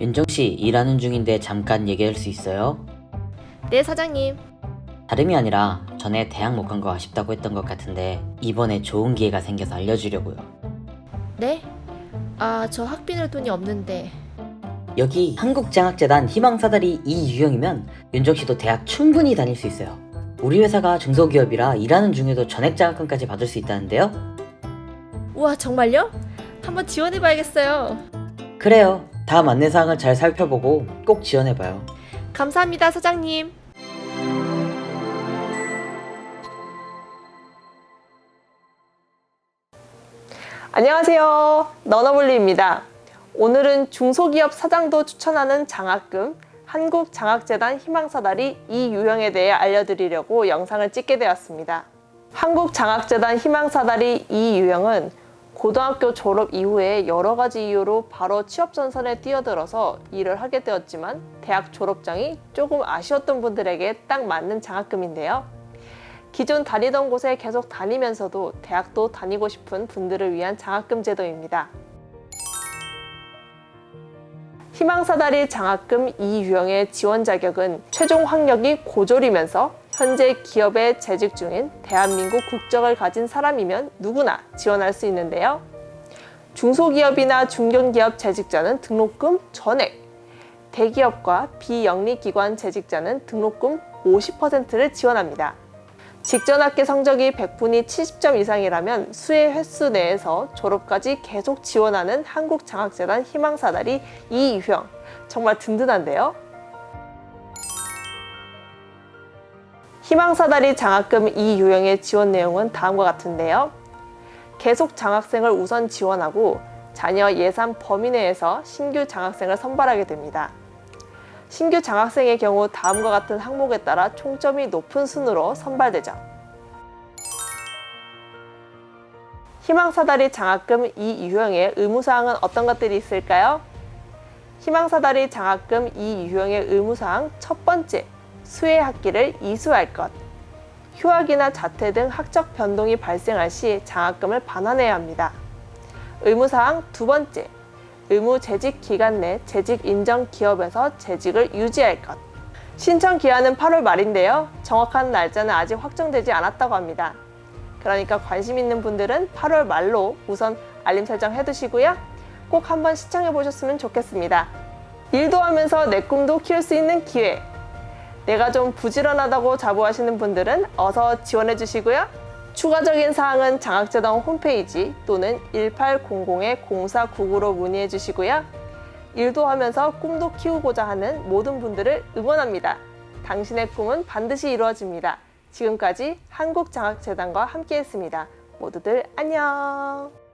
윤정 씨 일하는 중인데 잠깐 얘기할 수 있어요? 네, 사장님. 다름이 아니라 전에 대학 못 간 거 아쉽다고 했던 것 같은데 이번에 좋은 기회가 생겨서 알려주려고요. 네? 아, 저 학비 낼 돈이 없는데. 여기 한국장학재단 희망사다리 이 유형이면 윤정 씨도 대학 충분히 다닐 수 있어요. 우리 회사가 중소기업이라 일하는 중에도 전액장학금까지 받을 수 있다는데요. 우와, 정말요? 한번 지원해봐야겠어요. 그래요. 다음 안내사항을 잘 살펴보고 꼭 지원해봐요. 감사합니다, 사장님. 안녕하세요. 너너블리입니다. 오늘은 중소기업 사장도 추천하는 장학금 한국장학재단 희망사다리 이 유형에 대해 알려드리려고 영상을 찍게 되었습니다. 한국장학재단 희망사다리 이 유형은 고등학교 졸업 이후에 여러 가지 이유로 바로 취업 전선에 뛰어들어서 일을 하게 되었지만 대학 졸업장이 조금 아쉬웠던 분들에게 딱 맞는 장학금인데요. 기존 다니던 곳에 계속 다니면서도 대학도 다니고 싶은 분들을 위한 장학금 제도입니다. 희망사다리 장학금 이 유형의 지원 자격은 최종 학력이 고졸이면서 현재 기업에 재직 중인 대한민국 국적을 가진 사람이면 누구나 지원할 수 있는데요. 중소기업이나 중견기업 재직자는 등록금 전액, 대기업과 비영리기관 재직자는 등록금 50%를 지원합니다. 직전 학기 성적이 100분이 70점 이상이라면 수혜 횟수 내에서 졸업까지 계속 지원하는 한국장학재단 희망사다리 이 유형 정말 든든한데요. 희망사다리 장학금 이 유형의 지원 내용은 다음과 같은데요. 계속 장학생을 우선 지원하고 자녀 예산 범위 내에서 신규 장학생을 선발하게 됩니다. 신규 장학생의 경우 다음과 같은 항목에 따라 총점이 높은 순으로 선발되죠. 희망사다리 장학금 이 유형의 의무사항은 어떤 것들이 있을까요? 희망사다리 장학금 이 유형의 의무사항 첫 번째, 수혜 학기를 이수할 것. 휴학이나 자퇴 등 학적 변동이 발생할 시 장학금을 반환해야 합니다. 의무사항 두 번째, 의무 재직 기간 내 재직 인정 기업에서 재직을 유지할 것. 신청 기한은 8월 말인데요. 정확한 날짜는 아직 확정되지 않았다고 합니다. 그러니까 관심 있는 분들은 8월 말로 우선 알림 설정 해두시고요. 꼭 한번 시청해 보셨으면 좋겠습니다. 일도 하면서 내 꿈도 키울 수 있는 기회. 내가 좀 부지런하다고 자부하시는 분들은 어서 지원해 주시고요. 추가적인 사항은 장학재단 홈페이지 또는 1800-0499로 문의해 주시고요. 일도 하면서 꿈도 키우고자 하는 모든 분들을 응원합니다. 당신의 꿈은 반드시 이루어집니다. 지금까지 한국장학재단과 함께했습니다. 모두들 안녕!